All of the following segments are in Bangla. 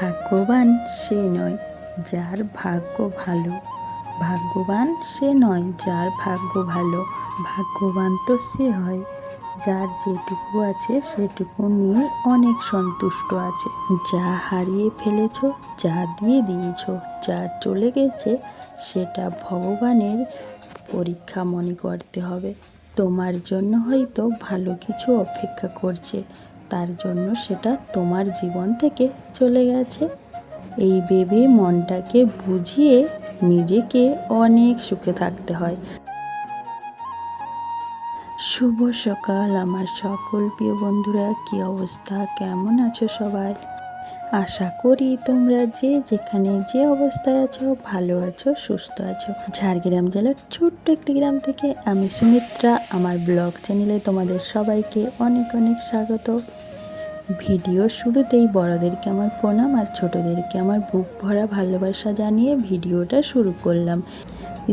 ভাগ্যবান সে নয় যার ভাগ্য ভালো। ভাগ্যবান সে নয় যার ভাগ্য ভালো। ভাগ্যবান তো সে হয়, যার যেটুকু আছে সেটুকু নিয়ে অনেক সন্তুষ্ট আছে। যা হারিয়ে ফেলেছ, যা দিয়ে দিয়েছ, যা চলে গেছে, সেটা ভগবানের পরীক্ষা মনে করতে হবে। তোমার জন্য হয়তো ভালো কিছু অপেক্ষা করছে। তার জন্য সেটা তোমার জীবন থেকে চলে গেছে। এই ভেবে মনটাকে বুঝিয়ে নিজেকে অনেক সুখে থাকতে হয়। শুভ সকাল আমার সকল প্রিয় বন্ধুরা, কি অবস্থা? কেমন আছো সবাই? আশা করি তোমরা যে যেখানে যে অবস্থায় আছো, ভালো আছো, সুস্থ আছো। ঝাড়গ্রাম জেলার ছোট্ট একটি গ্রাম থেকে আমি সুমিত্রা। আমার ব্লগ চ্যানেলে তোমাদের সবাইকে অনেক অনেক স্বাগত। ভিডিও শুরুতেই বড়দেরকে আমার প্রণাম আর ছোটদেরকে আমার বুক ভরা ভালোবাসা জানিয়ে ভিডিওটা শুরু করলাম।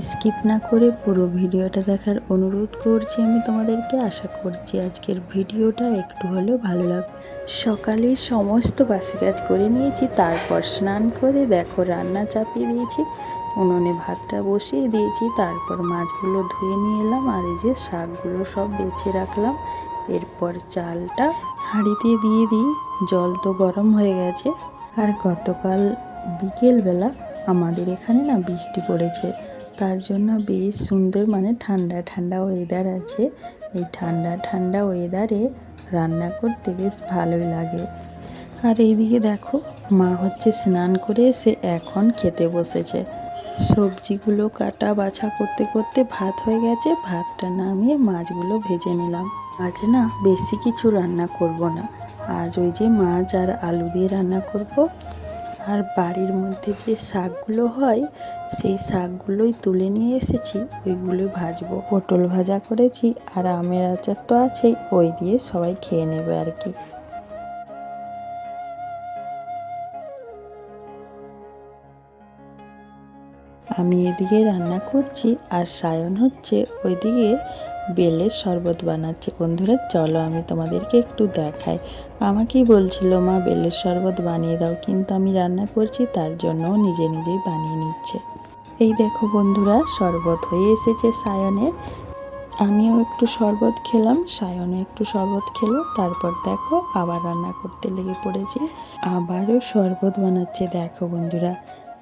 স্কিপ না করে পুরো ভিডিওটা দেখার অনুরোধ করছি আমি তোমাদেরকে। আশা করছি আজকের ভিডিওটা একটু হলেও ভালো লাগবে। সকালে সমস্ত বাসি কাজ করে নিয়েছি, তারপর স্নান করে দেখো রান্না চাপিয়ে দিয়েছি, উনুনে ভাতটা বসিয়ে দিয়েছি, তারপর মাছগুলো ধুয়ে নিয়ে এলাম, আর এই যে শাকগুলো সব বেছে রাখলাম। এরপর চালটা হাঁড়িতে দিয়ে দিই, জল তো গরম হয়ে গেছে। আর গতকাল বিকেলবেলা আমাদের এখানে না বৃষ্টি পড়েছে। তার জন্য বেশ সুন্দর মানে ঠান্ডা ঠান্ডা ওয়েদার আছে। এই ঠান্ডা ঠান্ডা ওয়েদারে রান্না করতে বেশ ভালোই লাগে। আর এইদিকে দেখো, মা হচ্ছে স্নান করে এসে এখন খেতে বসেছে। সবজিগুলো কাটা বাছা করতে করতে ভাত হয়ে গেছে। ভাতটা নামিয়ে মাছগুলো ভেজে নিলাম। আজ না বেশি কিছু রান্না করব না। আজ ওই যে মাছ আর আলু দিয়ে রান্না করব। আর বাড়ির মধ্যে যে শাকগুলো হয়, সেই শাকগুলোই তুলে নিয়ে এসেছি ওইগুলোই ভাজবো। পটল ভাজা করেছি, আর আমের আচার তো আছেই, ওই দিয়ে সবাই খেয়ে নেবে আর কি। আমি এদিকে রান্না করছি, আর সায়ন হচ্ছে ওইদিকে বেলের শরবত বানাচ্ছে। বন্ধুরা, চলো আমি তোমাদেরকে একটু দেখাই। আমাকেই বলছিল, মা বেলের শরবত বানিয়ে দাও। কিন্তু আমি রান্না করছি, তার জন্য নিজে নিজেই বানিয়ে নিচ্ছে। এই দেখো বন্ধুরা, শরবত হয়ে এসেছে সায়নের। আমিও একটু শরবত খেলাম, সায়নও একটু শরবত খেলো। তারপর দেখো, আবার রান্না করতে লেগে পড়েছি। আবারও শরবত বানাচ্ছে। দেখো বন্ধুরা,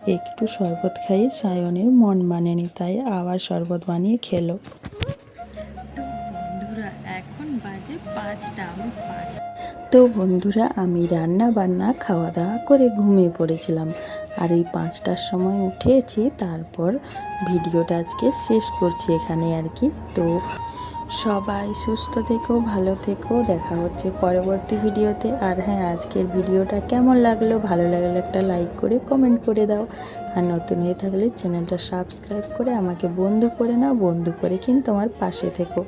একটু শরবত খাইয়ে সায়নের মন মানেনি, তাই আবার শরবত বানিয়ে খেলো। বন্ধুরা, এখন বাজে পাঁচটা, আমি পাঁচ তো বন্ধুরা, আমি রান্না বান্না খাওয়া দাওয়া করে ঘুমিয়ে পড়েছিলাম। আর এই পাঁচটার সময় উঠেছি, তারপর ভিডিওটা আজকে শেষ করছি এখানে আর কি। তো সবাই সুস্থ থেকো, ভালো থেকো, দেখা হচ্ছে পরবর্তী ভিডিওতে। আর হ্যাঁ আজকের ভিডিওটা কেমন লাগল, ভালো লাগলে একটা লাইক করে, কমেন্ট করে দাও। আর নতুন হয়ে থাকলে চ্যানেলটা সাবস্ক্রাইব করে আমাকে বন্ধু করে নাও, বন্ধু করে কিন্তু আমার পাশে থেকো।